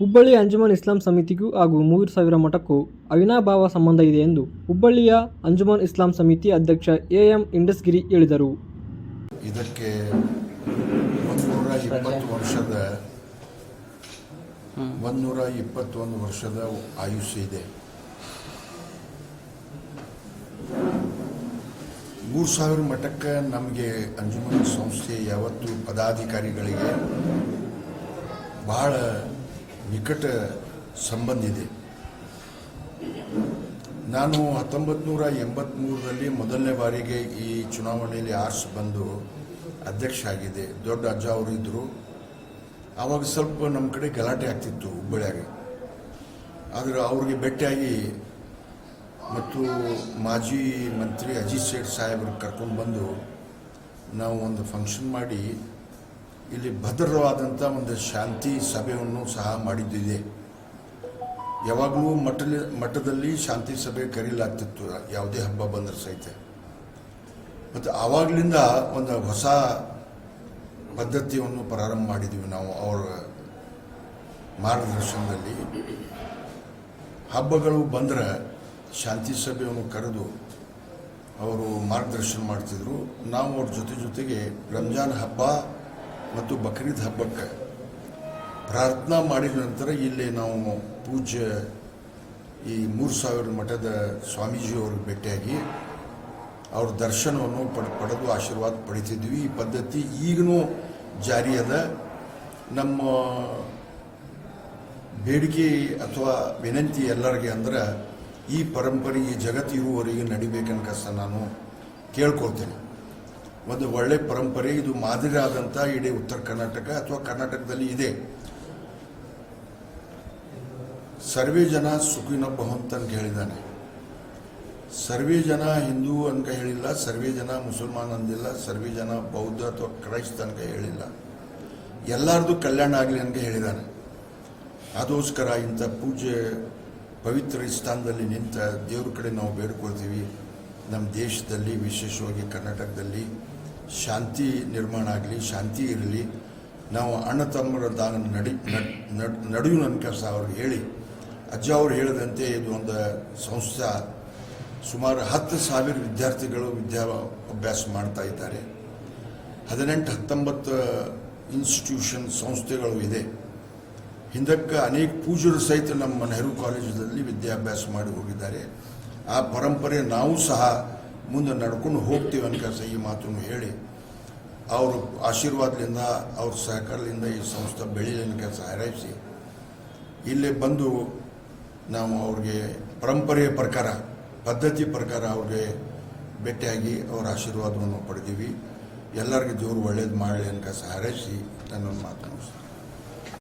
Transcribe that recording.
ಹುಬ್ಬಳ್ಳಿ ಅಂಜುಮನ್ ಇಸ್ಲಾಂ ಸಮಿತಿಗೂ ಹಾಗೂ ಮೂರು ಸಾವಿರ ಮಠಕ್ಕೂ ಅವಿನಾಭಾವ ಸಂಬಂಧ ಇದೆ ಎಂದು ಹುಬ್ಬಳ್ಳಿಯ ಅಂಜುಮನ್ ಇಸ್ಲಾಂ ಸಮಿತಿ ಅಧ್ಯಕ್ಷ ಎ ಎಂ ಇಂಡಸ್ಗಿರಿ ಹೇಳಿದರು. ಇದಕ್ಕೆ ಇಪ್ಪತ್ತು ವರ್ಷದ ಒಂದೂರ ಇಪ್ಪತ್ತೊಂದು ವರ್ಷದ ಆಯುಷ್ಯ ಇದೆ. ಮೂರು ಸಾವಿರ ಮಠಕ್ಕೆ ನಮಗೆ ಅಂಜುಮನ್ ಸಂಸ್ಥೆ ಯಾವತ್ತು ಪದಾಧಿಕಾರಿಗಳಿಗೆ ಬಹಳ ನಿಕಟ ಸಂಬಂಧ ಇದೆ. ನಾನು ಹತ್ತೊಂಬತ್ತು ನೂರ ಎಂಬತ್ತ್ಮೂರರಲ್ಲಿ ಮೊದಲನೇ ಬಾರಿಗೆ ಈ ಚುನಾವಣೆಯಲ್ಲಿ ಆರ್ಸ್ ಬಂದು ಅಧ್ಯಕ್ಷ ಆಗಿದೆ ದೊಡ್ಡ ಅಜ್ಜ ಅವರು ಇದ್ದರು ಆವಾಗ ಸ್ವಲ್ಪ ನಮ್ಮ ಕಡೆ ಗಲಾಟೆ ಆಗ್ತಿತ್ತು ಹುಬ್ಬಳ್ಳಿಯಾಗ. ಆದರೆ ಅವ್ರಿಗೆ ಭೇಟಿಯಾಗಿ ಮತ್ತು ಮಾಜಿ ಮಂತ್ರಿ ಅಜಿತ್ ಶೇಟ್ ಸಾಹೇಬ್ರು ಕರ್ಕೊಂಡು ಬಂದು ನಾವು ಒಂದು ಫಂಕ್ಷನ್ ಮಾಡಿ ಇಲ್ಲಿ ಭದ್ರವಾದಂಥ ಒಂದು ಶಾಂತಿ ಸಭೆಯನ್ನು ಸಹ ಮಾಡಿದ್ದಿದೆ. ಯಾವಾಗಲೂ ಮಠಲಿ, ಮಠದಲ್ಲಿ ಶಾಂತಿ ಸಭೆ ಕರೀಲಾಗ್ತಿತ್ತು. ಯಾವುದೇ ಹಬ್ಬ ಬಂದರೆ ಸಹಿತ. ಮತ್ತು ಆವಾಗಲಿಂದ ಒಂದು ಹೊಸ ಪದ್ಧತಿಯನ್ನು ಪ್ರಾರಂಭ ಮಾಡಿದ್ದೀವಿ ನಾವು ಅವರ ಮಾರ್ಗದರ್ಶನದಲ್ಲಿ. ಹಬ್ಬಗಳು ಬಂದರೆ ಶಾಂತಿ ಸಭೆಯನ್ನು ಕರೆದು ಅವರು ಮಾರ್ಗದರ್ಶನ ಮಾಡ್ತಿದ್ರು. ನಾವು ಅವ್ರ ಜೊತೆ ಜೊತೆಗೆ ರಂಜಾನ್ ಹಬ್ಬ ಮತ್ತು ಬಕ್ರೀದ್ ಹಬ್ಬಕ್ಕೆ ಪ್ರಾರ್ಥನಾ ಮಾಡಿದ ನಂತರ ಇಲ್ಲಿ ನಾವು ಪೂಜ್ಯ ಈ ಮೂರು ಸಾವಿರ ಮಠದ ಸ್ವಾಮೀಜಿಯವ್ರಿಗೆ ಭೇಟಿಯಾಗಿ ಅವ್ರ ದರ್ಶನವನ್ನು ಪಡ್, ಪಡೆದು ಆಶೀರ್ವಾದ ಪಡಿತಿದ್ವಿ. ಈ ಪದ್ಧತಿ ಈಗಲೂ ಜಾರಿಯದ ನಮ್ಮ ಬೇಡಿಕೆ ಅಥವಾ ವಿನಂತಿ ಎಲ್ಲರಿಗೆ ಅಂದ್ರೆ ಈ ಪರಂಪರೆ ಈ ಜಗತ್ತು ಇರುವವರೆಗೆ ನಡಿಬೇಕನ್ಕ ಸಹ ನಾನು ಕೇಳ್ಕೊಳ್ತೇನೆ. ಒಂದು ಒಳ್ಳೆ ಪರಂಪರೆ, ಇದು ಮಾದರಿ ಆದಂಥ ಇಡೀ ಉತ್ತರ ಕರ್ನಾಟಕ ಅಥವಾ ಕರ್ನಾಟಕದಲ್ಲಿ ಇದೆ. ಸರ್ವೇ ಜನ ಸುಖಿನ ಅಂತ ಹೇಳಿದ್ದಾನೆ. ಸರ್ವೇ ಜನ ಹಿಂದೂ ಅನ್ಕ ಹೇಳಿಲ್ಲ, ಸರ್ವೇ ಜನ ಮುಸಲ್ಮಾನ್ ಅಂದಿಲ್ಲ, ಸರ್ವೇ ಜನ ಬೌದ್ಧ ಅಥವಾ ಕ್ರೈಸ್ತ ಅನ್ಕ ಹೇಳಿಲ್ಲ. ಎಲ್ಲರದು ಕಲ್ಯಾಣ ಆಗಲಿ ಅನ್ಕ ಹೇಳಿದ್ದಾನೆ. ಅದೋಸ್ಕರ ಇಂಥ ಪೂಜೆ ಪವಿತ್ರ ಸ್ಥಾನದಲ್ಲಿ ನಿಂತ ದೇವ್ರ ಕಡೆ ನಾವು ಬೇಡ್ಕೊಳ್ತೀವಿ. ನಮ್ಮ ದೇಶದಲ್ಲಿ, ವಿಶೇಷವಾಗಿ ಕರ್ನಾಟಕದಲ್ಲಿ ಶಾಂತಿ ನಿರ್ಮಾಣ ಆಗಲಿ, ಶಾಂತಿ ಇರಲಿ. ನಾವು ಅಣ್ಣ ತಮ್ಮರ ದಾನ ನಡಿ ನನ್ನ ಕೆಲಸ ಅವ್ರಿಗೆ ಹೇಳಿ, ಅಜ್ಜ ಅವರು ಹೇಳಿದಂತೆ ಇದು ಒಂದು ಸಂಸ್ಥೆ. ಸುಮಾರು ಹತ್ತು ಸಾವಿರ ವಿದ್ಯಾರ್ಥಿಗಳು ವಿದ್ಯಾಭ್ಯಾಸ ಮಾಡ್ತಾ ಇದ್ದಾರೆ. ಹದಿನೆಂಟು, ಹತ್ತೊಂಬತ್ತು ಇನ್ಸ್ಟಿಟ್ಯೂಷನ್ ಸಂಸ್ಥೆಗಳು ಇದೆ. ಹಿಂದಕ್ಕೆ ಅನೇಕ ಪೂಜರು ಸಹಿತ ನಮ್ಮ ನೆಹರು ಕಾಲೇಜಲ್ಲಿ ವಿದ್ಯಾಭ್ಯಾಸ ಮಾಡಿ ಹೋಗಿದ್ದಾರೆ. ಆ ಪರಂಪರೆ ನಾವು ಸಹ ಮುಂದೆ ನಡ್ಕೊಂಡು ಹೋಗ್ತೀವಿ ಅನ್ಕ ಈ ಮಾತನ್ನು ಹೇಳಿ. ಅವ್ರ ಆಶೀರ್ವಾದದಿಂದ, ಅವ್ರ ಸಹಕಾರದಿಂದ ಈ ಸಂಸ್ಥೆ ಬೆಳೀಲಿ ಕೆಲಸ ಹಾರೈಸಿ. ಇಲ್ಲಿ ಬಂದು ನಾವು ಅವ್ರಿಗೆ ಪರಂಪರೆಯ ಪ್ರಕಾರ, ಪದ್ಧತಿ ಪ್ರಕಾರ ಅವ್ರಿಗೆ ಭೇಟಿಯಾಗಿ ಅವರ ಆಶೀರ್ವಾದವನ್ನು ಪಡೆದೀವಿ. ಎಲ್ಲರಿಗೂ ದೇವರು ಒಳ್ಳೇದು ಮಾಡಲಿ ಅನ್ಕ ಹಾರೈಸಿ ನನ್ನ ಮಾತು ಮುಗಿಸ್ತೀನಿ.